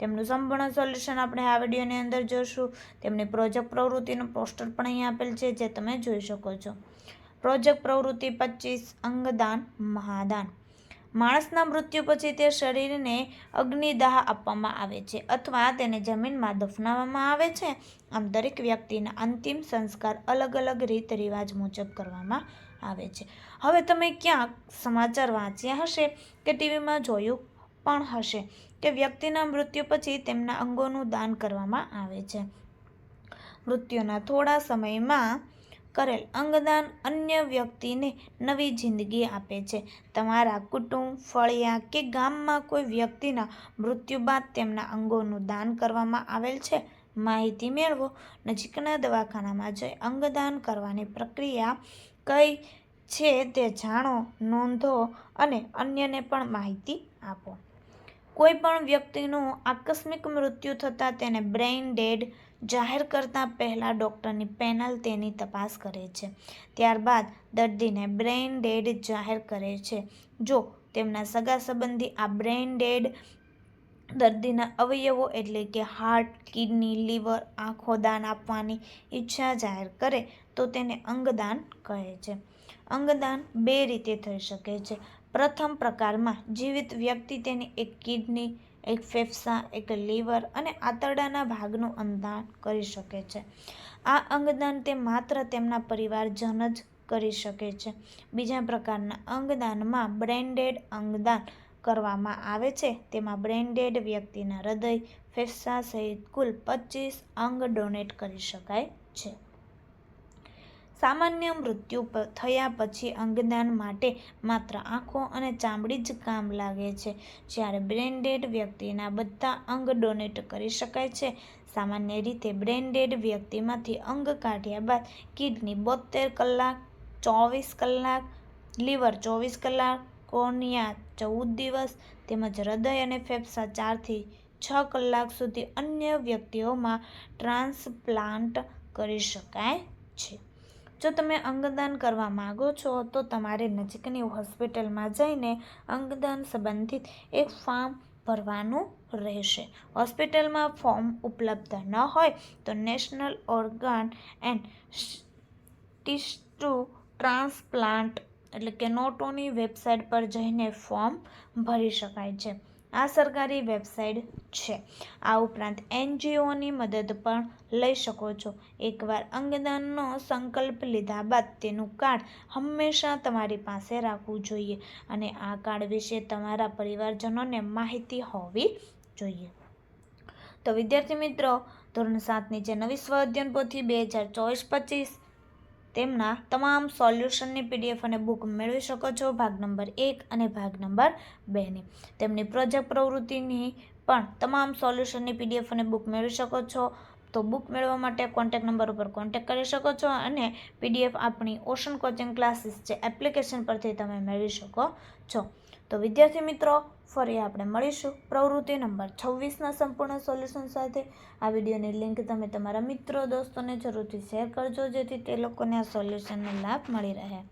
તેમનું સંપૂર્ણ સોલ્યુશન આપણે આ વિડીયોની અંદર જોઈશું તેમની પ્રોજેક્ટ પ્રવૃત્તિનું પોસ્ટર પણ અહીં આપેલ છે, જે તમે જોઈ શકો છો. પ્રોજેક્ટ પ્રવૃત્તિ પચીસ, અંગદાન, મહાદાન. માણસના મૃત્યુ પછી તે શરીરને અગ્નિદાહ આપવામાં આવે છે અથવા તેને જમીનમાં દફનાવવામાં આવે છે. આમ દરેક વ્યક્તિના અંતિમ સંસ્કાર અલગ અલગ રીત રિવાજ મુજબ કરવામાં આવે છે. હવે તમે ક્યાંક સમાચાર વાંચ્યા હશે કે ટીવીમાં જોયું પણ હશે? કે વ્યક્તિના મૃત્યુ પછી તેમના અંગોનું દાન કરવામાં આવે છે. મૃત્યુના થોડા સમયમાં કરેલ અંગદાન અન્ય વ્યક્તિને નવી જિંદગી આપે છે. તમારા કુટુંબ, ફળિયા કે ગામમાં કોઈ વ્યક્તિના મૃત્યુ બાદ તેમના અંગોનું દાન કરવામાં આવેલ છે? માહિતી મેળવો. નજીકના દવાખાનામાં જઈ અંગદાન કરવાની પ્રક્રિયા કઈ છે તે જાણો, નોંધો અને અન્યને પણ માહિતી આપો. કોઈ પણ વ્યક્તિનું આકસ્મિક મૃત્યુ થતાં તેને બ્રેઇન ડેડ જાહેર કરતાં પહેલાં ડૉક્ટરની પેનલ તેની તપાસ કરે છે. ત્યારબાદ દર્દીને બ્રેઇન ડેડ જાહેર કરે છે. જો તેમના સગા સંબંધી આ બ્રેઇન ડેડ દર્દીના અવયવો એટલે કે હાર્ટ, કિડની, લીવર, આંખો દાન આપવાની ઈચ્છા જાહેર કરે તો તેને અંગદાન કહે છે. અંગદાન બે રીતે થઈ શકે છે. પ્રથમ પ્રકારમાં જીવિત વ્યક્તિ તેની એક કિડની, એક ફેફસા, એક લીવર અને આંતરડાના ભાગનું અંગદાન કરી શકે છે. આ અંગદાન તે માત્ર તેમના પરિવારજન જ કરી શકે છે. બીજા પ્રકારના અંગદાનમાં બ્રેન્ડેડ અંગદાન કરવામાં આવે છે. તેમાં બ્રેન્ડેડ વ્યક્તિના હૃદય, ફેફસા સહિત કુલ પચીસ અંગ ડોનેટ કરી શકાય છે. સામાન્ય મૃત્યુ થયા પછી અંગદાન માટે માત્ર આંખો અને ચામડી જ કામ લાગે છે. જ્યારે બ્રેન્ડેડ વ્યક્તિના બધા અંગ ડોનેટ કરી શકાય છે. સામાન્ય રીતે બ્રેન્ડેડ વ્યક્તિમાંથી અંગ કાઢ્યા બાદ કિડની બોતેર કલાક, ચોવીસ કલાક, લીવર ચોવીસ કલાક, કોર્નિયા ચૌદ દિવસ તેમજ હૃદય અને ફેફસા ચારથી છ કલાક સુધી અન્ય વ્યક્તિઓમાં ટ્રાન્સપ્લાન્ટ કરી શકાય છે. જો તમે અંગદાન કરવા માગો છો, તો તમારે નજીકની હોસ્પિટલમાં જઈને અંગદાન સંબંધિત એક ફોર્મ ભરવાનું રહેશે. હોસ્પિટલમાં ફોર્મ ઉપલબ્ધ ન હોય, તો national organ and tissue transplant એટલે કે નોટોની વેબસાઇટ પર જઈને ફોર્મ ભરી શકાય છે. આ સરકારી વેબસાઇટ છે. આ ઉપરાંત એનજીઓની મદદ પણ લઈ શકો છો. એકવાર અંગદાનનો સંકલ્પ લીધા બાદ તેનું કાર્ડ હંમેશા તમારી પાસે રાખવું જોઈએ અને આ કાર્ડ વિશે તમારા પરિવારજનોને માહિતી હોવી જોઈએ. તો વિદ્યાર્થી મિત્રો, ધોરણ સાતની જે નવી સ્વ અધ્યયન પોથી બે હજાર ચોવીસ પચીસ તેમના તમામ સોલ્યુશનની પીડીએફ અને બુક મેળવી શકો છો ભાગ નંબર એક અને ભાગ નંબર બેની. તેમની પ્રોજેક્ટ પ્રવૃત્તિની પણ તમામ સોલ્યુશનની પીડીએફ અને બુક મેળવી શકો છો. તો બુક મેળવવા માટે કોન્ટેક્ટ નંબર ઉપર કોન્ટેક્ટ કરી શકો છો અને પીડીએફ આપણી ઓશન કોચિંગ ક્લાસીસ જે એપ્લિકેશન પરથી તમે મેળવી શકો છો. તો વિદ્યાર્થી મિત્રો, ફરી આપણે મળીશું પ્રવૃત્તિ નંબર છવ્વીસના સંપૂર્ણ સોલ્યુશન સાથે. આ વિડીયોની લિંક તમે તમારા મિત્રો, દોસ્તોને જરૂરથી શેર કરજો જેથી તે લોકોને આ સોલ્યુશનનો લાભ મળી રહે.